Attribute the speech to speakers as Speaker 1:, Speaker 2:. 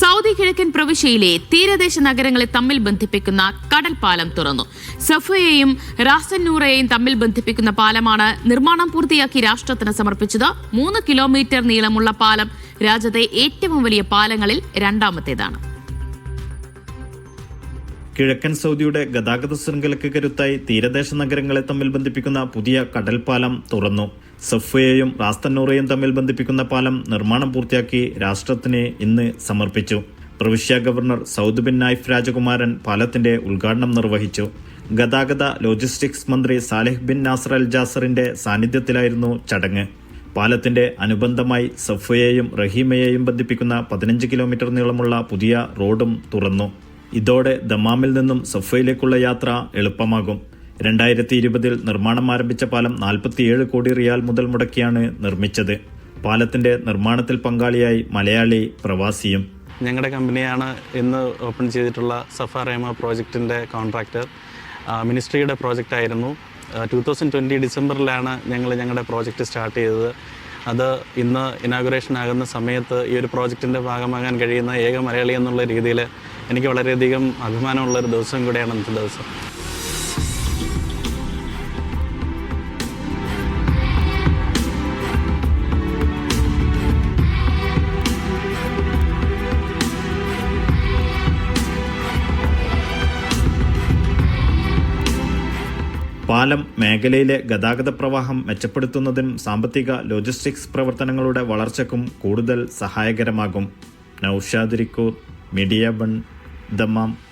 Speaker 1: Saudi കിഴക്കൻ പ്രവിശ്യയിലെ തീരദേശ നഗരങ്ങളെ തമ്മിൽ ബന്ധിപ്പിക്കുന്ന കടൽ പാലം തുറന്നു. സഫയെയും റാസന്നൂറയെയും തമ്മിൽ ബന്ധിപ്പിക്കുന്ന പാലമാണ് നിർമ്മാണം പൂർത്തിയാക്കി രാഷ്ട്രത്തിന് സമർപ്പിച്ചത്. മൂന്ന് കിലോമീറ്റർ നീളമുള്ള പാലം രാജ്യത്തെ ഏറ്റവും വലിയ പാലങ്ങളിൽ രണ്ടാമത്തേതാണ്.
Speaker 2: കിഴക്കൻ സൗദിയുടെ ഗതാഗത ശൃംഖലയ്ക്ക് കരുത്തായി തീരദേശ നഗരങ്ങളെ തമ്മിൽ ബന്ധിപ്പിക്കുന്ന പുതിയ കടൽപാലം തുറന്നു. സഫയെയും റാസ്തന്നൂറയും തമ്മിൽ ബന്ധിപ്പിക്കുന്ന പാലം നിർമ്മാണം പൂർത്തിയാക്കി രാഷ്ട്രത്തിന് ഇന്ന് സമർപ്പിച്ചു. പ്രവിശ്യ ഗവർണർ സൗദ് ബിൻ നായിഫ് രാജകുമാരൻ പാലത്തിന്റെ ഉദ്ഘാടനം നിർവഹിച്ചു. ഗതാഗത ലോജിസ്റ്റിക്സ് മന്ത്രി സാലിഹ് ബിൻ നാസർ അൽ ജാസറിന്റെ സാന്നിധ്യത്തിലായിരുന്നു ചടങ്ങ്. പാലത്തിന്റെ അനുബന്ധമായി സഫയെയും റഹീമയെയും ബന്ധിപ്പിക്കുന്ന പതിനഞ്ച് കിലോമീറ്റർ നീളമുള്ള പുതിയ റോഡും തുറന്നു. ഇതോടെ ദമാമിൽ നിന്നും സഫയിലേക്കുള്ള യാത്ര എളുപ്പമാകും. രണ്ടായിരത്തി ഇരുപതിൽ നിർമ്മാണം ആരംഭിച്ച പാലം നാൽപ്പത്തിയേഴ് കോടി റിയാൽ മുതൽ മുടക്കിയാണ് നിർമ്മിച്ചത്. പാലത്തിന്റെ നിർമ്മാണത്തിൽ പങ്കാളിയായി മലയാളി പ്രവാസിയും.
Speaker 3: ഞങ്ങളുടെ കമ്പനിയാണ് ഇന്ന് ഓപ്പൺ ചെയ്തിട്ടുള്ള സഫ റേമ പ്രോജക്റ്റിന്റെ കോൺട്രാക്ടർ മിനിസ്ട്രിയുടെ പ്രോജക്റ്റ് ആയിരുന്നു. ടു തൗസൻഡ് ട്വന്റി ഡിസംബറിലാണ് ഞങ്ങൾ ഞങ്ങളുടെ പ്രോജക്റ്റ് സ്റ്റാർട്ട് ചെയ്തത്. അത് ഇന്ന് ഇനാഗുറേഷൻ ആകുന്ന സമയത്ത് ഈ ഒരു പ്രോജക്റ്റിന്റെ ഭാഗമാകാൻ കഴിയുന്ന ഏക മലയാളി എന്നുള്ള രീതിയിൽ എനിക്ക് വളരെയധികം അഭിമാനമുള്ള ഒരു ദിവസം കൂടെയാണ് ഇന്നത്തെ ദിവസം.
Speaker 2: പാലം മേഖലയിലെ ഗതാഗത പ്രവാഹം മെച്ചപ്പെടുത്തുന്നതിനും സാമ്പത്തിക ലോജിസ്റ്റിക്സ് പ്രവർത്തനങ്ങളുടെ വളർച്ചയ്ക്കും കൂടുതൽ സഹായകരമാകും. നൌഷാദിരിക്കൂർ മീഡിയ ബൺ ദമാം.